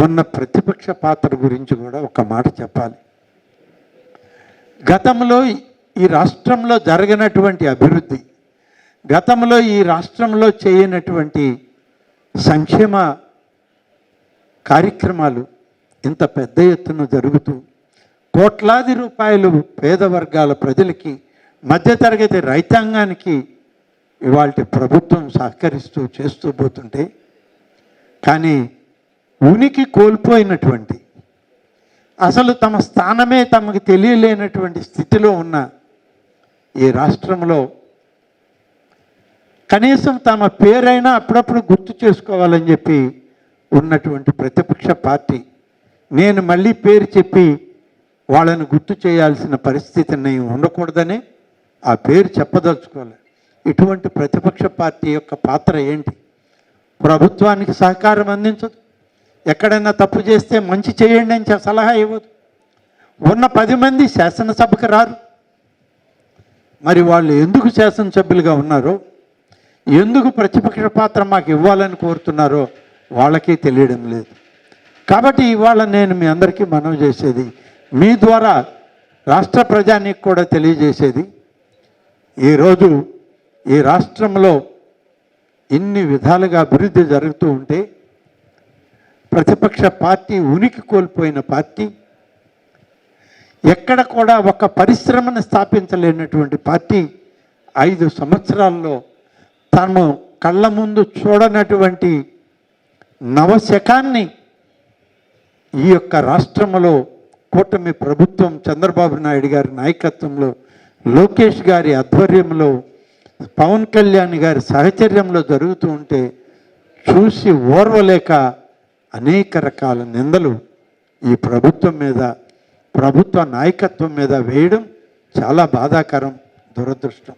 ఉన్న ప్రతిపక్ష పాత్ర గురించి కూడా ఒక మాట చెప్పాలి. గతంలో ఈ రాష్ట్రంలో జరగనటువంటి అభివృద్ధి గతంలో ఈ రాష్ట్రంలో చేయనటువంటి సంక్షేమ కార్యక్రమాలు ఇంత పెద్ద ఎత్తున జరుగుతూ కోట్లాది రూపాయలు పేద వర్గాల ప్రజలకి మధ్యతరగతి రైతాంగానికి ఇవాళ ప్రభుత్వం సహకరిస్తూ చేస్తూ పోతుంటే కానీ ఉనికి కోల్పోయినటువంటి అసలు తమ స్థానమే తమకు తెలియలేనటువంటి స్థితిలో ఉన్న ఈ రాష్ట్రంలో కనీసం తమ పేరైనా అప్పుడప్పుడు గుర్తు చేసుకోవాలని చెప్పి ఉన్నటువంటి ప్రతిపక్ష పార్టీ నేను మళ్ళీ పేరు చెప్పి వాళ్ళని గుర్తు చేయాల్సిన పరిస్థితి నేను ఉండకూడదని ఆ పేరు చెప్పదలుచుకోవాలి ఇటువంటి ప్రతిపక్ష పార్టీ యొక్క పాత్ర ఏంటి? ప్రభుత్వానికి సహకారం అందించదు. ఎక్కడైనా తప్పు చేస్తే మంచి చేయండి అని సలహా ఇవ్వదు. ఉన్న పది మంది శాసనసభకు రారు. మరి వాళ్ళు ఎందుకు శాసనసభ్యులుగా ఉన్నారో ఎందుకు ప్రతిపక్ష పాత్ర మాకు ఇవ్వాలని కోరుతున్నారో వాళ్ళకే తెలియడం లేదు. కాబట్టి ఇవాళ నేను మీ అందరికీ మనవి చేసేది మీ ద్వారా రాష్ట్ర ప్రజానికి కూడా తెలియజేసేది ఈరోజు ఈ రాష్ట్రంలో ఇన్ని విధాలుగా అభివృద్ధి జరుగుతూ ఉంటే ప్రతిపక్ష పార్టీ ఉనికి కోల్పోయిన పార్టీ ఎక్కడ కూడా ఒక పరిశ్రమను స్థాపించలేనటువంటి పార్టీ ఐదు సంవత్సరాల్లో తను కళ్ళ ముందు చూడనటువంటి నవశకాన్ని ఈ యొక్క రాష్ట్రంలో కూటమి ప్రభుత్వం చంద్రబాబు నాయుడు గారి నాయకత్వంలో లోకేష్ గారి ఆధ్వర్యంలో పవన్ కళ్యాణ్ గారి సహచర్యంలో జరుగుతూ ఉంటే చూసి ఓర్వలేక అనేక రకాల నిందలు ఈ ప్రభుత్వం మీద ప్రభుత్వ నాయకత్వం మీద వేయడం చాలా బాధాకరం దురదృష్టం.